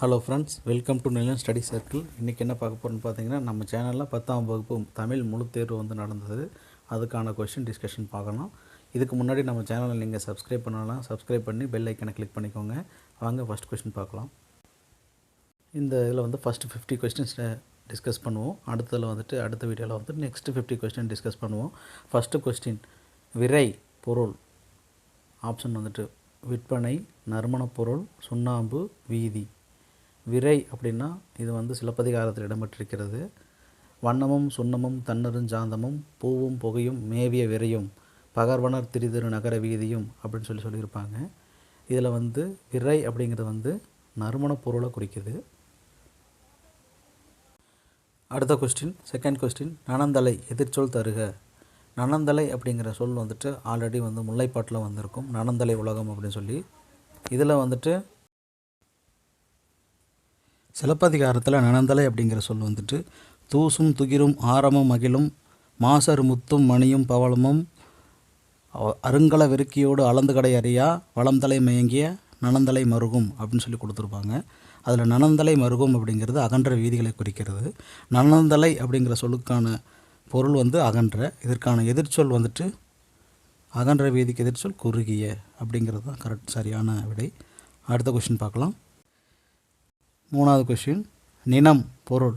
Hello friends welcome to Nilan study circle இன்றைக்கி என்ன பார்க்க போகிறோன்னு பார்த்தீங்கன்னா நம்ம சேனலில் பத்தாம் வகுப்பு தமிழ் முழு தேர்வு வந்து நடந்தது. அதுக்கான கொஷின் டிஸ்கஷன் பார்க்கணும் இதுக்கு முன்னாடி நம்ம சேனலை நீங்கள் சப்ஸ்கிரைப் பண்ணலாம் சப்ஸ்கிரைப் பண்ணி பெல் ஐக்கனை கிளிக் பண்ணிக்கோங்க. வாங்க ஃபஸ்ட் கொஷின் பார்க்கலாம். இந்த இதில் வந்து ஃபஸ்ட்டு ஃபிஃப்டி கொஸ்டின்ஸ் டிஸ்கஸ் பண்ணுவோம். அடுத்ததில் வந்துட்டு அடுத்த வீடியோவில் வந்துட்டு நெக்ஸ்ட்டு ஃபிஃப்டி கொஸ்டின் டிஸ்கஸ் பண்ணுவோம். ஃபஸ்ட்டு கொஸ்டின் விரை பொருள். ஆப்ஷன் வந்துட்டு விற்பனை நறுமணப் பொருள் சுண்ணாம்பு வீதி. விரை அப்படின்னா இது வந்து சிலப்பதிகாரத்தில் இடம்பெற்றிருக்கிறது. வண்ணமும் சுண்ணமும் தன்னருஞ்சாந்தமும் பூவும் புகையும் மேவிய விரையும் பகர்வனர் திரிதிரு நகர வீதியும் அப்படின்னு சொல்லி சொல்லியிருப்பாங்க. இதில் வந்து விரை அப்படிங்கிறது வந்து நறுமணப் பொருளை குறிக்குது. அடுத்த கொஸ்டின் செகண்ட் கொஸ்டின் நனந்தலை எதிர்ச்சொல் தருக. நனந்தலை அப்படிங்கிற சொல் வந்துட்டு ஆல்ரெடி வந்து முல்லைப்பாட்டில் வந்திருக்கும். நனந்தலை உலகம் அப்படின்னு சொல்லி. இதில் வந்துட்டு சிலப்பதிகாரத்தில் நனந்தலை அப்படிங்கிற சொல் வந்துட்டு தூசும் துகிரும் ஆரமும் மகிழும் மாசரு முத்தும் மணியும் பவளமும் அருங்கல வெறுக்கியோடு அளந்து கடை அறியா வளந்தலை மயங்கிய நனந்தலை மருகும் அப்படின்னு சொல்லி கொடுத்துருப்பாங்க. அதில் நனந்தலை மருகும் அப்படிங்கிறது அகன்ற வீதிகளை குறிக்கிறது. நனந்தலை அப்படிங்கிற சொல்லுக்கான பொருள் வந்து அகன்ற இதற்கான எதிர்ச்சொல் வந்துட்டு அகன்ற வீதிக்கு எதிர்ச்சொல் குறுகிய அப்படிங்கிறது தான் கரெக்ட் சரியான விடை. அடுத்த கொஷின் பார்க்கலாம். மூணாவது கொஷின் நினம் பொருள்.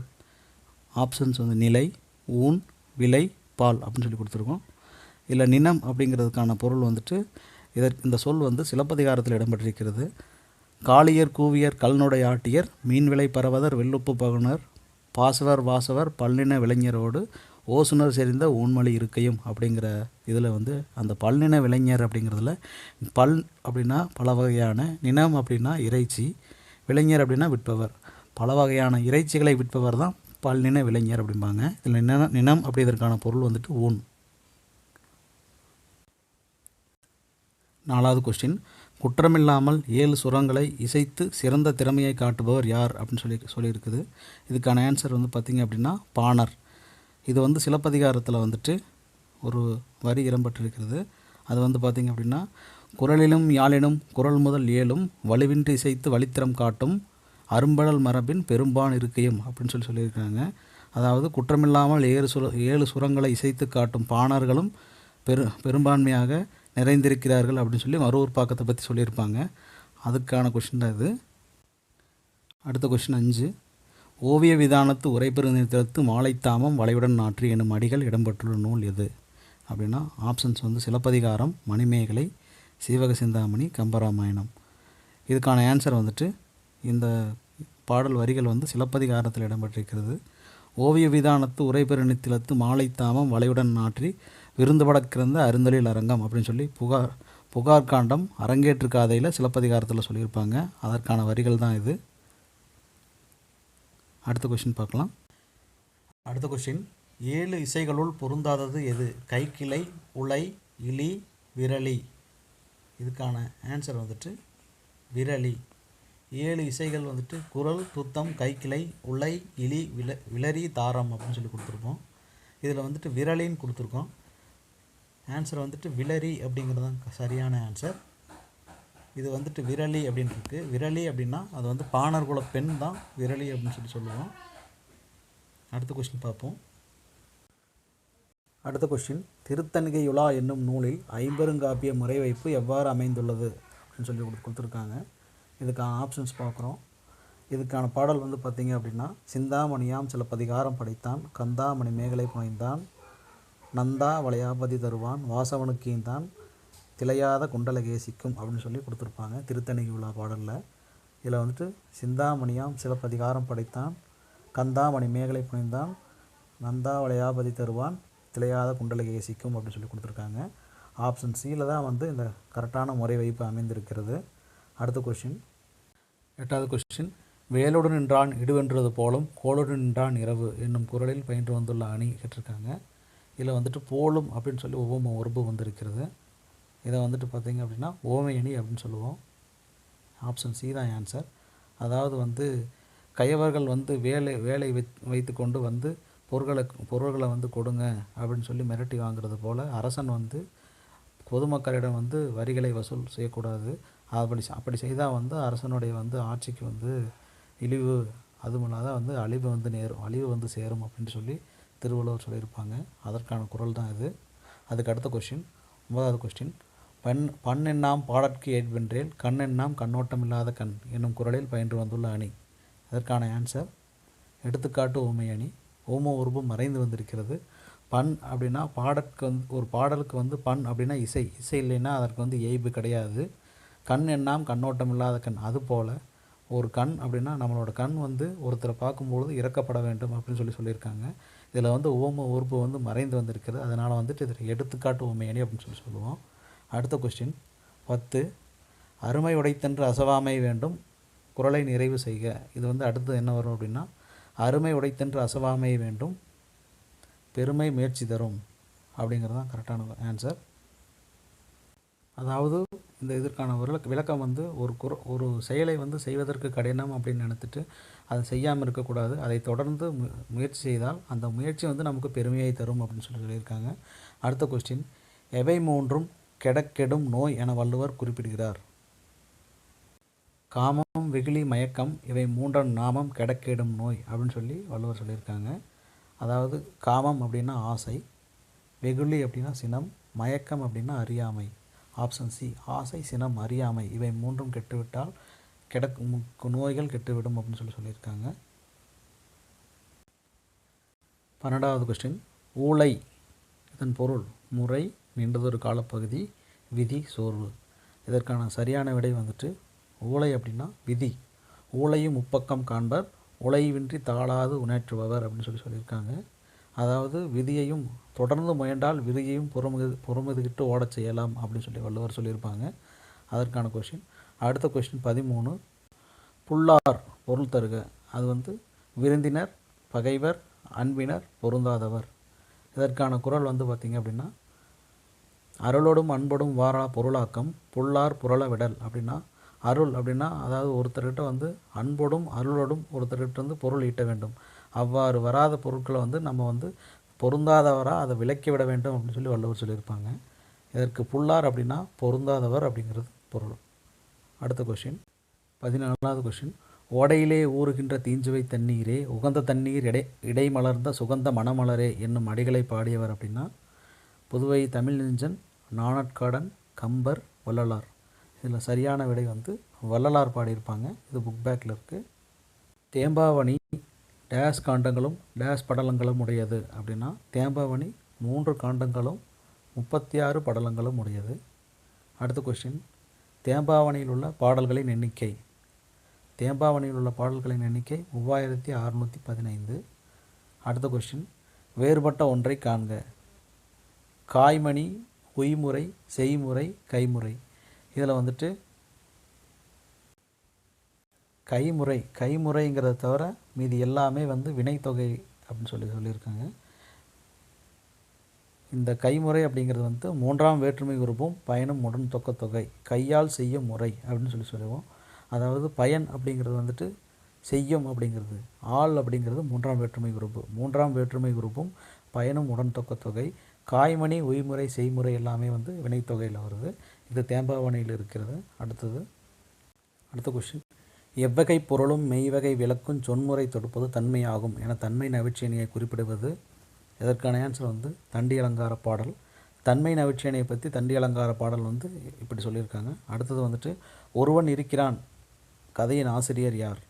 ஆப்ஷன்ஸ் வந்து நிலை ஊன் விலை பால் அப்படின்னு சொல்லி கொடுத்துருக்கோம். இல்லை நினம் அப்படிங்கிறதுக்கான பொருள் வந்துட்டு இதற்கு இந்த சொல் வந்து சிலப்பதிகாரத்தில் இடம்பெற்றிருக்கிறது. காளியர் கூவியர் கல்நொடை ஆட்டியர் மீன்விலை பரவதர் வெள்ளுப்பு பகுனர் பாசவர் வாசவர் பல்லின விளைஞரோடு ஓசுனர் செறிந்த ஊன்மொழி இருக்கையும் அப்படிங்கிற இதில் வந்து அந்த பல்லின விளைஞர் அப்படிங்கிறதுல பல் அப்படின்னா பல வகையான நினம் அப்படின்னா இறைச்சி விளைஞர் அப்படின்னா விற்பவர். பல வகையான இறைச்சிகளை விற்பவர் தான் பல்லின விளைஞர் அப்படிம்பாங்க. இதில் நினம் நினம் அப்படிங்கிறதுக்கான பொருள் வந்துட்டு ஊன். நாலாவது கொஸ்டின் குற்றமில்லாமல் ஏழு சுரங்களை இசைத்து சிறந்த திறமையை காட்டுபவர் யார் அப்படின்னு சொல்லி சொல்லியிருக்குது. இதுக்கான ஆன்சர் வந்து பார்த்திங்க அப்படின்னா பாணர். இது வந்து சிலப்பதிகாரத்தில் வந்துட்டு ஒரு வரி இடம்பெற்றிருக்கிறது அது வந்து பார்த்திங்க அப்படின்னா குரலிலும் யாழினும் குரல் முதல் ஏழும் வலுவின்றி இசைத்து வழித்திறம் காட்டும் அரும்படல் மரபின் பெரும்பான் இருக்கையும் அப்படின்னு சொல்லி சொல்லியிருக்காங்க. அதாவது குற்றமில்லாமல் ஏழு சுர ஏழு சுரங்களை இசைத்து காட்டும் பாணர்களும் பெரு பெரும்பான்மையாக நிறைந்திருக்கிறார்கள் அப்படின்னு சொல்லி மறுவூர் பாக்கத்தை பற்றி சொல்லியிருப்பாங்க. அதுக்கான கொஷின் தான் இது. அடுத்த கொஷின் அஞ்சு. ஓவிய விதானத்து உரைபெருநிலத்து மாலைத்தாமம் வளைவுடன் நாற்று எனும் அடிகள் இடம்பெற்றுள்ள நூல் எது? அப்படின்னா ஆப்ஷன்ஸ் வந்து சிலப்பதிகாரம் மணிமேகலை சீவக சிந்தாமணி கம்பராமாயணம். இதுக்கான ஆன்சர் வந்துட்டு இந்த பாடல் வரிகள் வந்து சிலப்பதிகாரத்தில் இடம்பெற்றிருக்கிறது. ஓவிய விதானத்து உரைபெருநிலத்து மாலைத்தாமம் வலையுடன் நாற்றி விருந்துபட கிடந்த அரங்கம் அப்படின்னு சொல்லி புகார் புகார் காண்டம் அரங்கேற்று காதையில் சிலப்பதிகாரத்தில் சொல்லியிருப்பாங்க. அதற்கான வரிகள் தான் இது. அடுத்த கொஷின் பார்க்கலாம். அடுத்த கொஷின் ஏழு இசைகளுள் பொருந்தாதது எது? கைக்கிளை உலை இலி விரலி. இதுக்கான ஆன்சர் வந்துட்டு விரலி. ஏழு இசைகள் வந்துட்டு குரல் துத்தம் கைக்கிளை உலை இலி வில விளரி தாரம் அப்படின்னு சொல்லி கொடுத்துருக்கோம் இதில் வந்துட்டு விரலின்னு கொடுத்துருக்கோம். ஆன்சர் வந்துட்டு விளரி அப்படிங்கிறது தான் சரியான ஆன்சர் இது வந்துட்டு விரலி அப்படின்னு இருக்குது விரலி அப்படின்னா அது வந்து பாணர் குல பெண் தான் விரலி அப்படின்னு சொல்லி சொல்லுவோம். அடுத்த கொஸ்டின் பார்ப்போம். அடுத்த கொஸ்டின் திருத்தணிகையுலா என்னும் நூலில் ஐம்பெருங்காப்பிய முறைவைப்பு எவ்வாறு அமைந்துள்ளது அப்படின்னு சொல்லி கொடுத்து- கொடுத்துருக்காங்க. இதுக்கான ஆப்ஷன்ஸ் பார்க்குறோம். இதுக்கான பாடல் வந்து பார்த்தீங்க அப்படின்னா சிந்தாமணியாம் சில பதிகாரம் படைத்தான் கந்தாமணி மேகலை புனைந்தான் நந்தா வளையாபதி தருவான் வாசவனுக்கீந்தான் திளையாத குண்டலகேசிக்கும் அப்படின்னு சொல்லி கொடுத்துருப்பாங்க திருத்தணிகை உலா பாடலில். இதில் வந்துட்டு சிந்தாமணியாம் சிலப்பதிகாரம் படைத்தான் கந்தாமணி மேகலை புனைந்தான் நந்தா வளையாபதி தருவான் திளையாத குண்டலகேசிக்கும் அப்படின்னு சொல்லி கொடுத்துருக்காங்க. ஆப்ஷன் சியில் தான் வந்து இந்த கரெக்டான முறை வைப்பு அமைந்திருக்கிறது. அடுத்த கொஷின் எட்டாவது கொஸ்டின் வேலுடன் நின்றான் இடுவென்றது போலும் கோளுடன் நின்றான் இரவு என்னும் குரலில் பயின்று வந்துள்ள அணி கேட்டிருக்காங்க. இதில் வந்துட்டு போலும் அப்படின்னு சொல்லி ஒவ்வொரு உறுப்பு வந்திருக்கிறது. இதை வந்துட்டு பார்த்தீங்க அப்படின்னா ஓமை அணி அப்படின்னு சொல்லுவோம். ஆப்ஷன் சி தான் ஆன்சர் அதாவது வந்து கயவர்கள் வந்து வேலை வேலை வைத் வைத்து கொண்டு வந்து பொருட்களை பொருள்களை வந்து கொடுங்க அப்படின்னு சொல்லி மிரட்டி வாங்குறது போல் அரசன் வந்து பொதுமக்களிடம் வந்து வரிகளை வசூல் செய்யக்கூடாது. அப்படி அப்படி செய்தால் வந்து அரசனுடைய வந்து ஆட்சிக்கு வந்து இழிவு அதுவும் இல்லாத வந்து அழிவு வந்து நேரும் அழிவு வந்து சேரும் அப்படின்னு சொல்லி திருவள்ளுவர் சொல்லியிருப்பாங்க. அதற்கான குரல் தான் இது. அதுக்கு அடுத்த கொஸ்டின் ஒன்பதாவது கொஸ்டின் பண் பண்ணெண்ணாம் பாடற்கு ஏற்பென்றேல் கண்ணெண்ணாம் கண்ணோட்டம் இல்லாத கண் என்னும் குரலில் பயின்று வந்துள்ள அணி. அதற்கான ஆன்சர் எடுத்துக்காட்டு உமை அணி ஓமோ உருவம் மறைந்து வந்திருக்கிறது. பண் அப்படின்னா பாடற்கு வந்து ஒரு பாடலுக்கு வந்து பண் அப்படின்னா இசை. இசை இல்லைன்னா அதற்கு வந்து எய்பு கிடையாது. கண் எண்ணாம் கண்ணோட்டம் இல்லாத கண். அதுபோல் ஒரு கண் அப்படின்னா நம்மளோட கண் வந்து ஒருத்தரை பார்க்கும்பொழுது இறக்கப்பட வேண்டும் அப்படின்னு சொல்லி சொல்லியிருக்காங்க. இதில் வந்து ஓம உறுப்பு வந்து மறைந்து வந்திருக்கிறது. அதனால் வந்துட்டு இதில் எடுத்துக்காட்டு ஊமையணி அப்படின்னு சொல்லி சொல்லுவோம். அடுத்த கொஸ்டின் பத்து. அருமை உடைத்தென்று அசவாமை வேண்டும். குரலை நிறைவு செய்க. இது வந்து அடுத்து என்ன வரும் அப்படின்னா அருமை உடைத்தென்று அசவாமை வேண்டும். பெருமை முயற்சி தரும். அப்படிங்கிறது தான் கரெக்டான ஆன்சர் அதாவது இந்த இதற்கான விளக்க விளக்கம் வந்து ஒரு குர ஒரு செயலை வந்து செய்வதற்கு கடினம் அப்படின்னு நினைத்துட்டு அதை செய்யாமல் இருக்கக்கூடாது. அதை தொடர்ந்து மு முயற்சி செய்தால் அந்த முயற்சி வந்து நமக்கு பெருமையை தரும் அப்படின்னு சொல்லி சொல்லியிருக்காங்க. அடுத்த கொஸ்டின் எவை மூன்றும் கெடக்கெடும் நோய் என வள்ளுவர் குறிப்பிடுகிறார். காமம் வெகுளி மயக்கம் இவை மூன்றாம் நாமம் கெடக்கேடும் நோய் அப்படின்னு சொல்லி வள்ளுவர் சொல்லியிருக்காங்க. அதாவது காமம் அப்படின்னா ஆசை வெகுளி அப்படின்னா சினம் மயக்கம் அப்படின்னா அறியாமை. ஆப்ஷன் சி ஆசை சினம் அறியாமை. இவை மூன்றும் கெட்டுவிட்டால் கிடக்கு நோய்கள் கெட்டுவிடும் அப்படின்னு சொல்லி சொல்லியிருக்காங்க. பன்னெண்டாவது கொஸ்டின் ஊளை இதன் பொருள் முறை நீண்டதொரு காலப்பகுதி விதி சோர்வு. இதற்கான சரியான விடை வந்துட்டு ஊளை அப்படின்னா விதி. ஊளையும் முப்பக்கம் காண்பர். உழைவின்றி தாளாது உணர்ற்றுபவர் அப்படின்னு சொல்லி சொல்லியிருக்காங்க. அதாவது விதியையும் தொடர்ந்து முயன்றால் விதியையும் புறமுது புறமுதுகிட்டு ஓடச் செய்யலாம் அப்படின்னு சொல்லி வள்ளுவர் சொல்லியிருப்பாங்க. அதற்கான கொஷின் அடுத்த கொஷின் பதிமூணு. புல்லார் பொருள் தருக. அது வந்து விருந்தினர் பகைவர் அன்பினர் பொருந்தாதவர். இதற்கான குரல் வந்து பார்த்திங்க அப்படின்னா அருளோடும் அன்போடும் வாரா பொருளாக்கம் புல்லார் புரள விடல் அப்படின்னா அருள் அப்படின்னா அதாவது ஒருத்தர்கிட்ட வந்து அன்போடும் அருளோடும் ஒருத்தர்கிட்ட வந்து பொருள் ஈட்ட வேண்டும். அவ்வாறு வராத பொருட்களை வந்து நம்ம வந்து பொருந்தாதவராக அதை விலக்கி விட வேண்டும் அப்படின்னு சொல்லி வள்ளுவர் சொல்லியிருப்பாங்க. இதற்கு புல்லார் அப்படின்னா பொருந்தாதவர் அப்படிங்கிறது பொருள். அடுத்த கொஷின் பதினாலாவது கொஷின் ஓடையிலே ஊறுகின்ற தீஞ்சுவை தண்ணீரே உகந்த தண்ணீர் இடை இடைமலர்ந்த சுகந்த மணமலரே என்னும் அடிகளை பாடியவர் அப்படின்னா புதுவை தமிழ் நெஞ்சன் நாணற்காடன் கம்பர் வள்ளலார். இதில் சரியான விடை வந்து வள்ளலார் பாடியிருப்பாங்க. இது புக் பேக்கில் இருக்குது தேம்பாவணி டேஸ் காண்டங்களும் டேஸ் படலங்களும் உடையது அப்படின்னா தேம்பாவணி மூன்று காண்டங்களும் முப்பத்தி ஆறு படலங்களும் உடையது. அடுத்த கொஸ்டின் தேம்பாவணியில் உள்ள பாடல்களின் எண்ணிக்கை. தேம்பாவணியில் உள்ள பாடல்களின் எண்ணிக்கை மூவாயிரத்தி அறுநூற்றி பதினைந்து. அடுத்த கொஸ்டின் வேறுபட்ட ஒன்றை காண்க. காய்மணி உய்முறை செய்முறை கைமுறை. இதில் வந்துட்டு கைமுறை கைமுறைங்கிறத தவிர மீதி எல்லாமே வந்து வினைத்தொகை அப்படின்னு சொல்லி சொல்லியிருக்காங்க. இந்த கைமுறை அப்படிங்கிறது வந்து மூன்றாம் வேற்றுமை உறுப்பும் பயனும் உடன் தொக்க தொகை கையால் செய்யும் முறை அப்படின்னு சொல்லி சொல்லுவோம். அதாவது பயன் அப்படிங்கிறது வந்துட்டு செய்யும் அப்படிங்கிறது ஆள் அப்படிங்கிறது மூன்றாம் வேற்றுமை உறுப்பு. மூன்றாம் வேற்றுமை உறுப்பும் பயனும் உடன் தொக்க தொகை காய்மணி உய்முறை செய்முறை எல்லாமே வந்து வினைத்தொகையில் வருது. இது தேம்பாவணையில் இருக்கிறது. அடுத்தது அடுத்த கொஷின் எவ்வகை பொருளும் மெய்வகை விளக்கும் சொன்முறை தொடுப்பது தன்மையாகும் என தன்மை நவிச்சேனியை குறிப்பிடுவது இதற்கான ஆன்சர் வந்து தண்டி அலங்கார பாடல். தன்மை நவிச்சேனியை பற்றி தண்டி அலங்கார பாடல் வந்து இப்படி சொல்லியிருக்காங்க. அடுத்தது வந்துட்டு ஒருவன் இருக்கிறான் கதையின் ஆசிரியர் யார்?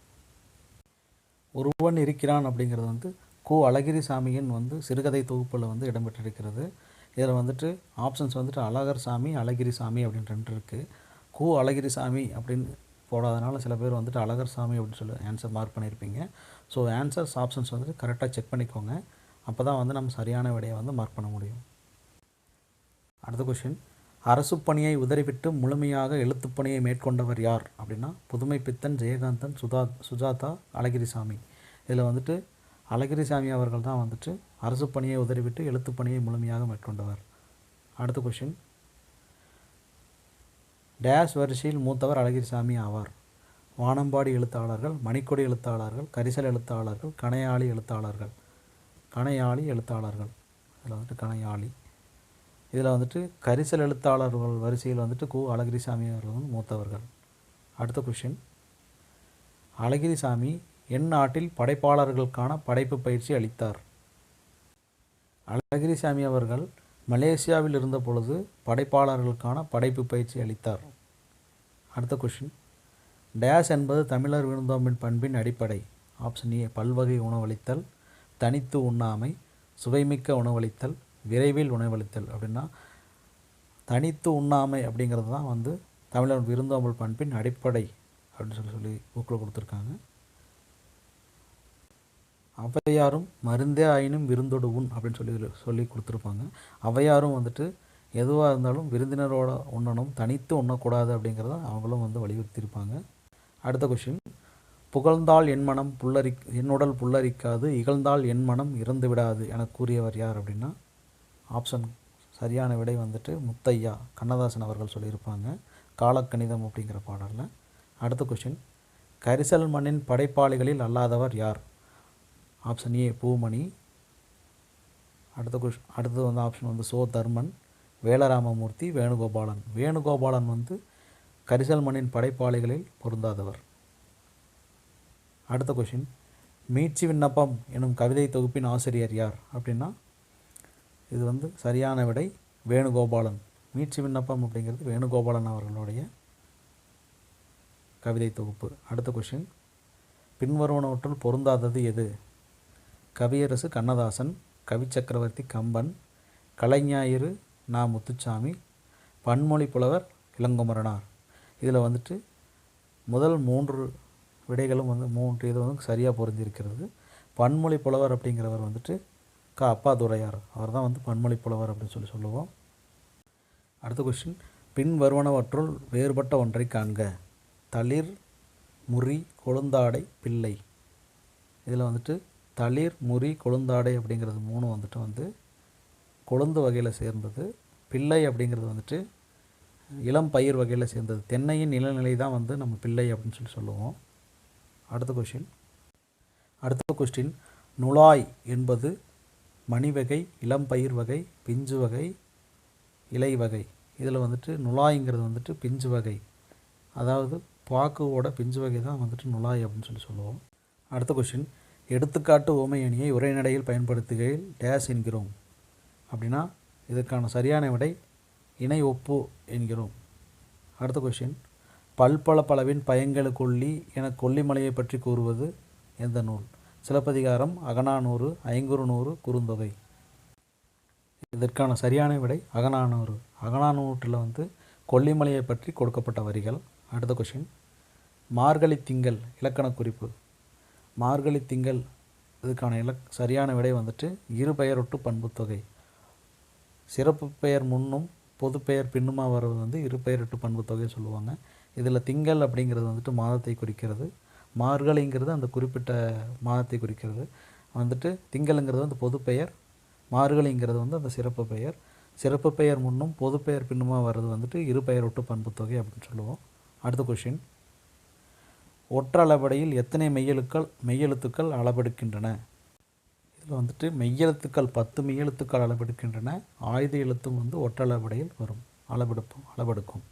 ஒருவன் இருக்கிறான் அப்படிங்கிறது வந்து கு அழகிரி சாமியின் வந்து சிறுகதை தொகுப்பில் வந்து இடம்பெற்றிருக்கிறது. இதில் வந்துட்டு ஆப்ஷன்ஸ் வந்துட்டு அழகர் சாமி அழகிரி சாமி அப்படின்னு ரெண்டு இருக்குது கூ அழகிரி சாமி அப்படின்னு போடாதனால சில பேர் வந்துட்டு அழகர் சாமி அப்படின்னு சொல்லி ஆன்சர் மார்க் பண்ணியிருப்பீங்க. ஸோ ஆன்சர்ஸ் ஆப்ஷன்ஸ் வந்துட்டு கரெக்டாக செக் பண்ணிக்கோங்க. அப்போ தான் வந்து நம்ம சரியான விடையை வந்து மார்க் பண்ண முடியும். அடுத்த கொஷின் அரசு பணியை உதறிவிட்டு முழுமையாக எழுத்துப் பணியை மேற்கொண்டவர் யார்? அப்படின்னா புதுமை பித்தன் ஜெயகாந்தன் சுதா சுஜாதா அழகிரிசாமி. இதில் வந்துட்டு அழகிரிசாமி அவர்கள் தான் வந்துட்டு அரசு பணியை உதறிவிட்டு எழுத்து பணியை முழுமையாக மேற்கொண்டவர். அடுத்த கொஷின் டேஷ் வரிசையில் மூத்தவர் அழகிரிசாமி ஆவார். வானம்பாடி எழுத்தாளர்கள் மணிக்கொடி எழுத்தாளர்கள் கரிசல் எழுத்தாளர்கள் கணையாளி எழுத்தாளர்கள். கணையாளி எழுத்தாளர்கள். இதில் வந்துட்டு கணையாளி இதில் வந்துட்டு கரிசல் எழுத்தாளர்கள் வரிசையில் வந்துட்டு கு. அழகிரிசாமி அவர்கள் மூத்தவர்கள். அடுத்த கொஷின் அழகிரிசாமி எந்நாட்டில் படைப்பாளர்களுக்கான படைப்பு பயிற்சி அளித்தார். அழகிரிசாமி அவர்கள் மலேசியாவில் இருந்த பொழுது படைப்பாளர்களுக்கான படைப்பு பயிற்சி அளித்தார். அடுத்த கொஷின் டேஸ் என்பது தமிழர் விருந்தோம்பின் பண்பின் அடிப்படை. ஆப்ஷன் ஏ பல்வகை உணவளித்தல் தனித்து உண்ணாமை சுவைமிக்க உணவளித்தல் விரைவில் உணவளித்தல் அப்படின்னா தனித்து உண்ணாமை அப்படிங்கிறது தான் வந்து தமிழர் விருந்தோம்பல் பண்பின் அடிப்படை அப்படின்னு சொல்லி சொல்லி புக்கில் கொடுத்துருக்காங்க. ஔவையாரும் மருந்தே ஆயினும் விருந்தோடு உண் அப்படின்னு சொல்லி சொல்லி கொடுத்துருப்பாங்க. ஔவையாரும் வந்துட்டு எதுவாக இருந்தாலும் விருந்தினரோட உண்ணணும் தனித்து உண்ணக்கூடாது அப்படிங்கிறத அவங்களும் வந்து வலியுறுத்தியிருப்பாங்க. அடுத்த கொஷின் புகழ்ந்தால் என் மனம் புல்லரி என் உடல் புல்லரிக்காது இகழ்ந்தால் என் மனம் இறந்து விடாது என கூறியவர் யார் அப்படின்னா ஆப்ஷன் சரியான விடை வந்துட்டு முத்தையா கண்ணதாசன் அவர்கள் சொல்லியிருப்பாங்க காலக்கணிதம் அப்படிங்கிற பாடலில். அடுத்த கொஷின் கரிசல் மண்ணின் படைப்பாளிகளில் அல்லாதவர் யார்? Option A Poomani. அடுத்த கொஷ் அடுத்தது வந்து ஆப்ஷன் வந்து சோ தர்மன் வேலராமமூர்த்தி வேணுகோபாலன். வேணுகோபாலன் வந்து கரிசல் மண்ணின் படைப்பாளிகளில் பொருந்தாதவர். அடுத்த கொஷின். மீட்சி விண்ணப்பம் எனும் கவிதை தொகுப்பின் ஆசிரியர் யார் அப்படின்னா இது வந்து சரியான விடை வேணுகோபாலன். மீட்சி விண்ணப்பம் அப்படிங்கிறது வேணுகோபாலன் அவர்களுடைய கவிதை தொகுப்பு. அடுத்த கொஷின். பின்வருவனவற்றுள் பொருந்தாதது எது? கவியரசு கண்ணதாசன் கவிச்சக்கரவர்த்தி கம்பன் கலைஞாயிறு நா. முத்துச்சாமி பன்மொழி புலவர் இளங்குமரனார். இதில் வந்துட்டு முதல் மூன்று விடைகளும் வந்து மூன்று இது வந்து சரியாக பொருந்திருக்கிறது பன்மொழி புலவர் அப்படிங்கிறவர் வந்துட்டு க. அப்பாதுரையார். அவர் தான் வந்து பன்மொழி புலவர் அப்படின்னு சொல்லி சொல்லுவோம். அடுத்த கொஸ்டின் பின் வருவனவற்றுள் வேறுபட்ட ஒன்றை காண்க. தளிர் முறி கொழுந்தாடை பிள்ளை. இதில் வந்துட்டு தளிர் முறி கொழுந்தாடை அப்படிங்கிறது மூணு வந்துட்டு வந்து கொழுந்து வகையில் சேர்ந்தது பிள்ளை அப்படிங்கிறது வந்துட்டு இளம் பயிர் வகையில் சேர்ந்தது. தென்னையின் நிலநிலை தான் வந்து நம்ம பிள்ளை அப்படின்னு சொல்லி சொல்லுவோம். அடுத்த கொஷின் அடுத்த கொஸ்டின் நுழாய் என்பது மணிவகை இளம் பயிர் வகை பிஞ்சு வகை இலை வகை. இதில் வந்துட்டு நுழாய்ங்கிறது வந்துட்டு பிஞ்சு வகை. அதாவது பாக்குவோட பிஞ்சு வகை தான் வந்துட்டு நுழாய் அப்படின்னு சொல்லி சொல்லுவோம். அடுத்த கொஷின் எடுத்துக்காட்டு ஓமை உரைநடையில் பயன்படுத்துகையில் டேஸ் என்கிறோம். அப்படின்னா இதற்கான சரியான விடை இணை ஒப்பு என்கிறோம். அடுத்த கொஷின் பல்பல பலவின் பயங்களுக்கொல்லி என கொல்லிமலையை பற்றி கூறுவது எந்த நூல்? சிலப்பதிகாரம் அகநானூறு ஐங்குறுநூறு குறுந்தொகை. இதற்கான சரியான விடை அகனானூறு அகனானூற்றில் வந்து கொல்லிமலையை பற்றி கொடுக்கப்பட்ட வரிகள். அடுத்த கொஷின் மார்கழி திங்கள் இலக்கண குறிப்பு. மார்கழி திங்கள் இதுக்கான இலக் சரியான விடை வந்துட்டு இரு பெயரொட்டு பண்புத்தொகை சிறப்பு பெயர் முன்னும் பொது பெயர் பின்னுமா வர்றது வந்து இரு பெயரொட்டு பண்புத்தொகை சொல்லுவாங்க. இதில் திங்கள் அப்படிங்கிறது வந்துட்டு மாதத்தை குறிக்கிறது. மார்கழிங்கிறது அந்த குறிப்பிட்ட மாதத்தை குறிக்கிறது. வந்துட்டு திங்கள்ங்கிறது வந்து பொது பெயர் மார்கழிங்கிறது வந்து அந்த சிறப்பு பெயர். சிறப்பு பெயர் முன்னும் பொது பெயர் பின்னுமா வர்றது வந்துட்டு இரு பெயர் ஒட்டு பண்புத்தொகை அப்படின்னு சொல்லுவோம். அடுத்த கொஷின் ஒற்றளபடையில் எத்தனை மெய்யெழுக்கள் மெய்யெழுத்துக்கள் அளவெடுக்கின்றன இதில் வந்துட்டு மெய்யெழுத்துக்கள் பத்து மெய்யெழுத்துக்கள் அளவெடுக்கின்றன ஆயுத எழுத்தும் வந்து ஒற்றளபடையில் வரும் அளவெடுப்போம் அளவெடுக்கும்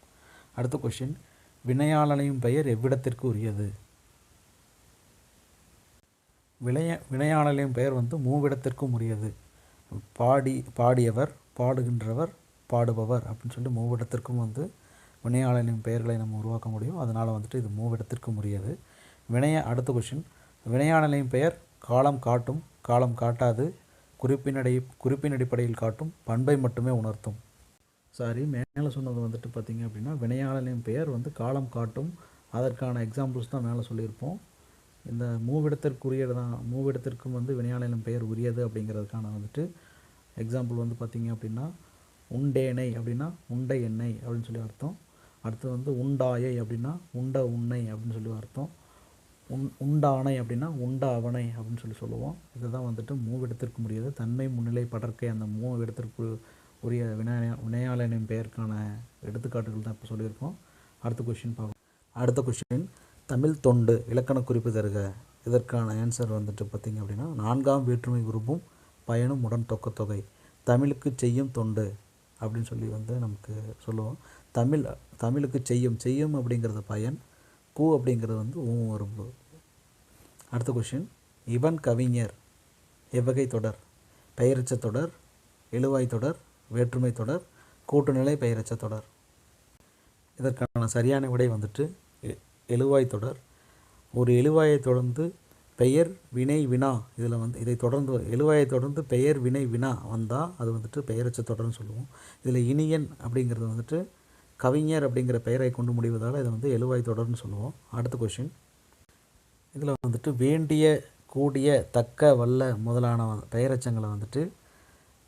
அடுத்த கொஷின் வினையாளனையும் பெயர் எவ்விடத்திற்கு உரியது? வினைய வினையாளனையும் பெயர் வந்து மூவிடத்திற்கும் உரியது. பாடி பாடியவர் பாடுகின்றவர் பாடுபவர் அப்படின்னு சொல்லி மூவிடத்திற்கும் வந்து வினையாளனின் பெயர்களை நம்ம உருவாக்க முடியும். அதனால் வந்துட்டு இது மூவிடத்திற்கும் உரியது வினைய அடுத்த கொஷின் வினையாளனின் பெயர் காலம் காட்டும். காலம் காட்டாது. குறிப்பினடை குறிப்பின் அடிப்படையில் காட்டும். பண்பை மட்டுமே உணர்த்தும். சாரி மேலே சொன்னது வந்துட்டு பார்த்திங்க அப்படின்னா வினையாளனின் பெயர் வந்து காலம் காட்டும். அதற்கான எக்ஸாம்பிள்ஸ் தான் மேலே சொல்லியிருப்போம். இந்த மூவிடத்திற்குரியது தான். மூவிடத்திற்கும் வந்து வினையாளனின் பெயர் உரியது அப்படிங்கிறதுக்கான வந்துட்டு எக்ஸாம்பிள் வந்து பார்த்திங்க அப்படின்னா உண்டேனை அப்படின்னா உண்டை எண்ணெய் அப்படின்னு சொல்லி அர்த்தம். அடுத்து வந்து உண்டாயை அப்படின்னா உண்ட உன்னை அப்படின்னு சொல்லி அர்த்தம். உண் உண்டானை அப்படின்னா உண்ட அவனை அப்படின்னு சொல்லி சொல்லுவோம். இதுதான் வந்துட்டு மூவிடத்திற்கு முடியாது. தன்மை முன்னிலை படற்கை அந்த மூவிடத்திற்கு உரிய வினைய வினையாளனின் பெயருக்கான எடுத்துக்காட்டுகள் தான் இப்போ சொல்லியிருக்கோம். அடுத்த கொஷின் பார்ப்போம். அடுத்த கொஷின் தமிழ் தொண்டு இலக்கண குறிப்பு தருக. இதற்கான ஆன்சர் வந்துட்டு பார்த்திங்க அப்படின்னா நான்காம் வேற்றுமை உருவும் பயனும் உடன் தொக்கத்தொகை. தமிழுக்கு செய்யும் தொண்டு அப்படின்னு சொல்லி வந்து நமக்கு சொல்லுவோம். தமிழ் தமிழுக்கு செய்யும் செய்யும் அப்படிங்கிறது பயன் கூ அப்படிங்கிறது வந்து ஊ வரும்பு அடுத்த கொஷின் இவன் கவிஞர் எவ்வகை தொடர் பெயரச்ச தொடர் எழுவாய் தொடர் வேற்றுமை தொடர் கூட்டுநிலை பெயரச்ச தொடர். இதற்கான சரியான விடை வந்துட்டு எ- எழுவாய் தொடர். ஒரு எழுவாயை தொடர்ந்து பெயர் வினை வினா இதில் வந்து இதை தொடர்ந்து எழுவாயை தொடர்ந்து பெயர் வினை வினா வந்தால் அது வந்துட்டு பெயரச்ச தொடர்னு சொல்லுவோம். இதில் இனியன் அப்படிங்கிறது வந்துட்டு கவிஞர் அப்படிங்கிற பெயரை கொண்டு முடிவதால் இதை வந்து எழுவாய் தொடர்னு சொல்லுவோம். அடுத்த கொஷின் இதில் வந்துட்டு வேண்டிய கூடிய தக்க வல்ல முதலான பெயரச்சங்களை பெயரெச்சங்களை வந்துட்டு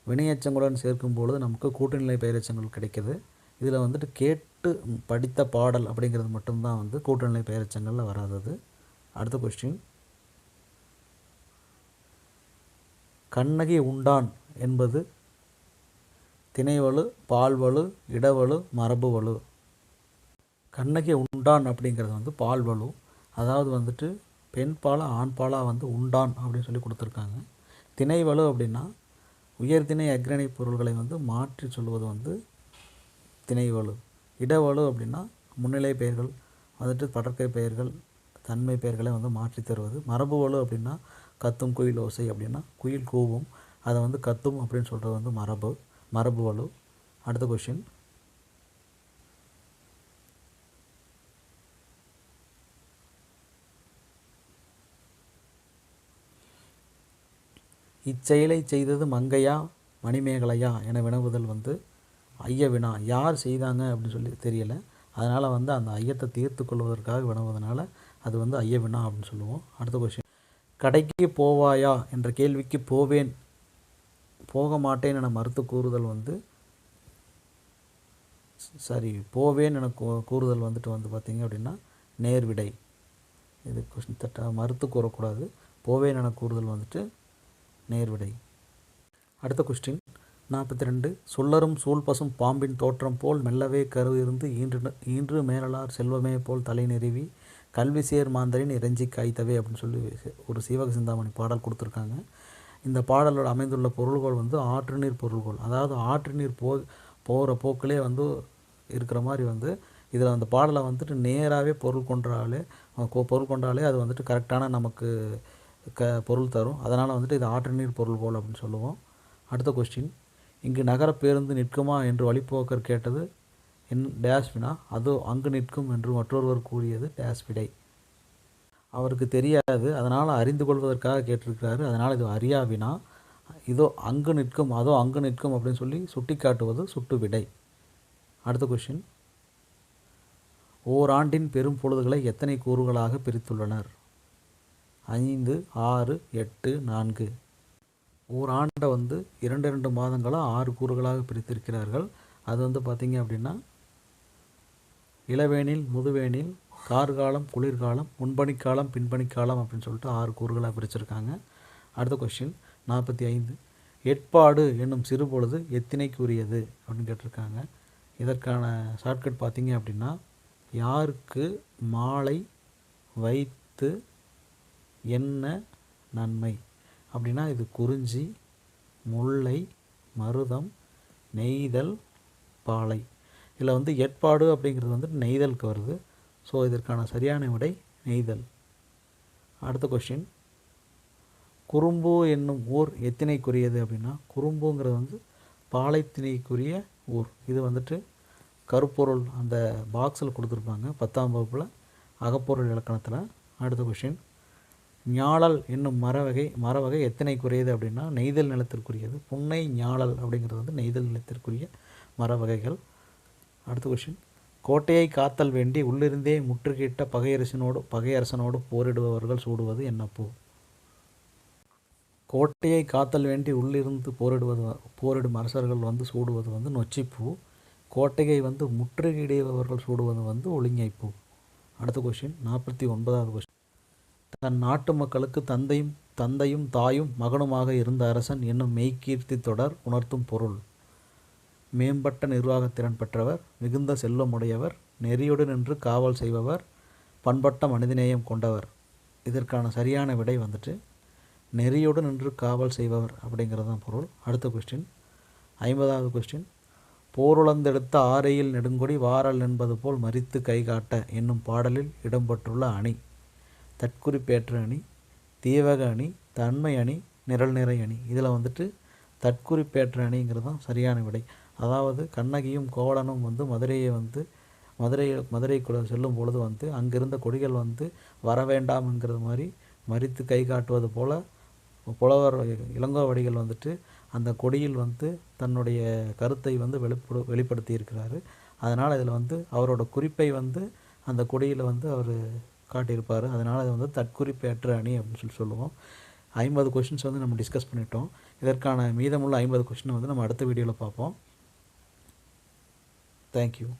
வினையச்சங்களுடன் சேர்க்கும் பொழுது நமக்கு கூட்டுநிலை பெயரச்சங்கள் கிடைக்கிது. இதில் வந்துட்டு கேட்டு படித்த பாடல் அப்படிங்கிறது மட்டும்தான் வந்து கூட்டுநிலை பெயரச்சங்களில் வராதது. அடுத்த கொஸ்டின் கண்ணகி உண்டான் என்பது திணைவலு பால்வலு இடவலு மரபுவலு. கண்ணகி உண்டான் அப்படிங்கிறது வந்து பால்வலு. அதாவது வந்துட்டு பெண் பாலா ஆண் பாலாக வந்து உண்டான் அப்படின்னு சொல்லி கொடுத்துருக்காங்க. திணைவலு அப்படின்னா உயர்திணை அக்ரணி பொருள்களை வந்து மாற்றி சொல்வது வந்து திணைவலு. இடவலு அப்படின்னா முன்னிலை பெயர்கள் வந்துட்டு படற்கை பெயர்கள் தன்மை பெயர்களை வந்து மாற்றி தருவது. மரபு வலு அப்படின்னா கத்தும் குயில் ஓசை அப்படின்னா குயில் கூவும். அதை வந்து கத்தும் அப்படின்னு சொல்கிறது வந்து மரபு. மரபு வலு. அடுத்த கொஷின் இச்செயலை செய்தது மங்கையா மணிமேகலையா என வினவுதல் வந்து ஐய வினா யார் செய்தாங்க அப்படின்னு சொல்லி தெரியல. அதனால் வந்து அந்த ஐயத்தை தீர்த்து கொள்வதற்காக வினவுவதனால அது வந்து ஐய வினா அப்படின்னு சொல்லுவோம். அடுத்த கொஷின் கடைக்கு போவாயா என்ற கேள்விக்கு போவேன் போக மாட்டேன் என மறுத்து கூறுதல் வந்து சரி போவேன் என கூ- கூறுதல் வந்துட்டு வந்து பார்த்திங்க அப்படின்னா நேர்விடை இது கொஸ்டின் தட்ட மறுத்து கூறக்கூடாது. போவேன் என கூறுதல் வந்துட்டு நேர்விடை அடுத்த கொஸ்டின் நாற்பத்தி ரெண்டு சொல்லரும் சூழ் பசும் பாம்பின் தோற்றம் போல் மெல்லவே கரு இருந்து ஈன்று ஈன்று மேலலார் செல்வமே போல் தலை நிறுவி கல்வி சேர் மாந்தரின் இறைஞ்சி காய்த்தவே அப்படின்னு சொல்லி ஒரு சீவக சிந்தாமணி பாடல் கொடுத்துருக்காங்க. இந்த பாடலோட அமைந்துள்ள பொருள்கள் வந்து ஆற்று நீர் பொருள்கள். அதாவது ஆற்று நீர் போ போகிற போக்கிலே வந்து இருக்கிற மாதிரி வந்து இதில் அந்த பாடலை வந்துட்டு நேராகவே பொருள் கொண்டாலே பொருள் கொண்டாலே அது வந்துட்டு கரெக்டான நமக்கு க பொருள் தரும். அதனால் வந்துட்டு இது ஆற்று நீர் பொருள் போல் அப்படின்னு சொல்லுவோம். அடுத்த கொஸ்டின் இங்கு நகர பேருந்து நிற்குமா என்று வழிபோக்கர் கேட்டது என் டேஷ் வினா அதோ அங்கு நிற்கும் என்று மற்றொருவர் கூறியது டேஷ் விடை அவருக்கு தெரியாது. அதனால் அறிந்து கொள்வதற்காக கேட்டிருக்கிறாரு. அதனால் இது அறியாவினா இதோ அங்கு நிற்கும் அதோ அங்கு நிற்கும் அப்படின்னு சொல்லி சுட்டி காட்டுவது சுட்டு விடை. அடுத்த கொஷின் ஓராண்டின் பெரும் பொழுதுகளை எத்தனை கூறுகளாக பிரித்துள்ளனர்? ஐந்து ஆறு எட்டு நான்கு. ஓராண்டை வந்து இரண்டு இரண்டு மாதங்களாக ஆறு கூறுகளாக பிரித்திருக்கிறார்கள். அது வந்து பார்த்திங்க அப்படின்னா இளவேனில் முதுவேனில் கார்காலம் குளிர்காலம் முன்பனிக்காலம் பின்பனிக்காலம் அப்படின்னு சொல்லிட்டு ஆறு கூறுகளாக பிரிச்சிருக்காங்க. அடுத்த கொஸ்டின் நாற்பத்தி ஐந்து. எட்பாடு என்னும் சிறுபொழுது எத்தினைக்குரியது அப்படின்னு கேட்டிருக்காங்க. இதற்கான ஷார்ட்கட் பார்த்தீங்க அப்படின்னா யாருக்கு மாலை வைத்து என்ன நன்மை? அப்படின்னா இது குறிஞ்சி முல்லை மருதம் நெய்தல் பாலை. இதில் வந்து ஏற்பாடு அப்படிங்கிறது வந்து நெய்தலுக்கு வருது. ஸோ இதற்கான சரியான விடை நெய்தல். அடுத்த கொஷின் குறும்பு என்னும் ஊர் எத்தினைக்குரியது அப்படின்னா குறும்புங்கிறது வந்து பாலைத்திணைக்குரிய ஊர். இது வந்துட்டு கருப்பொருள் அந்த பாக்ஸில் கொடுத்துருப்பாங்க பத்தாம் வகுப்பில். அகப்பொருள் இலக்கணத்தில். அடுத்த கொஷின் ஞாழல் என்னும் மரவகை மரவகை எத்தனைக்குரியது அப்படின்னா நெய்தல் நிலத்திற்குரியது. புன்னை ஞாழல் அப்படிங்கிறது வந்து நெய்தல் நிலத்திற்குரிய மரவகைகள். அடுத்த கொஷின் கோட்டையை காத்தல் வேண்டி உள்ளிருந்தே முற்றுகையிட்ட பகையரசனோடு பகையரசனோடு போரிடுபவர்கள் சூடுவது என்ன பூ கோட்டையை காத்தல் வேண்டி உள்ளிருந்து போரிடுவது போரிடும் அரசர்கள் வந்து சூடுவது வந்து நொச்சிப்பூ. கோட்டையை வந்து முற்றுகையிடுபவர்கள் சூடுவது வந்து ஒளிங்கைப்பூ அடுத்த கொஷின் நாற்பத்தி ஒன்பதாவது கொஷின் தன் நாட்டு மக்களுக்கு தந்தையும் தந்தையும் தாயும் மகனுமாக இருந்த அரசன் என்னும் மெய்க்கீர்த்தி தொடர் உணர்த்தும் பொருள். மேம்பட்ட நிர்வாகத்திறன் பெற்றவர் மிகுந்த செல்வமுடையவர் நெறியோடு நின்று காவல் செய்பவர் பண்பட்ட மனிதநேயம் கொண்டவர். இதற்கான சரியான விடை வந்துட்டு நெறியோடு நின்று காவல் செய்பவர் அப்படிங்கிறது தான் பொருள். அடுத்த கொஸ்டின் ஐம்பதாவது கொஸ்டின் போருளந்தெடுத்த ஆரையில் நெடுங்கொடி வாரல் என்பது போல் மறித்து கைகாட்ட என்னும் பாடலில் இடம்பெற்றுள்ள அணி தற்குறிப்பேற்ற அணி தீவக அணி தன்மை அணி நிரல் நிறை அணி. இதில் வந்துட்டு தற்குறிப்பேற்ற அணிங்கிறது தான் சரியான விடை. அதாவது கண்ணகியும் கோவலனும் வந்து மதுரையை வந்து மதுரை மதுரைக்குள்ள செல்லும் பொழுது வந்து அங்கிருந்த கொடிகள் வந்து வர வேண்டாம்ங்கிற மாதிரி மறித்து கை காட்டுவது போல் புலவர் இளங்கோவடிகள் வந்துட்டு அந்த கொடியில் வந்து தன்னுடைய கருத்தை வந்து வெளிப்படு வெளிப்படுத்தி இருக்கிறாரு அதனால் இதில் வந்து அவரோட குறிப்பை வந்து அந்த கொடியில் வந்து அவர் காட்டியிருப்பார். அதனால் அது வந்து தற்குறிப்பேற்ற அணி அப்படின்னு சொல்லி சொல்லுவோம். ஐம்பது கொஷின்ஸ் வந்து நம்ம டிஸ்கஸ் பண்ணிட்டோம். இதற்கான மீதமுள்ள ஐம்பது கொஷினை வந்து நம்ம அடுத்த வீடியோவில் பார்ப்போம். Thank you.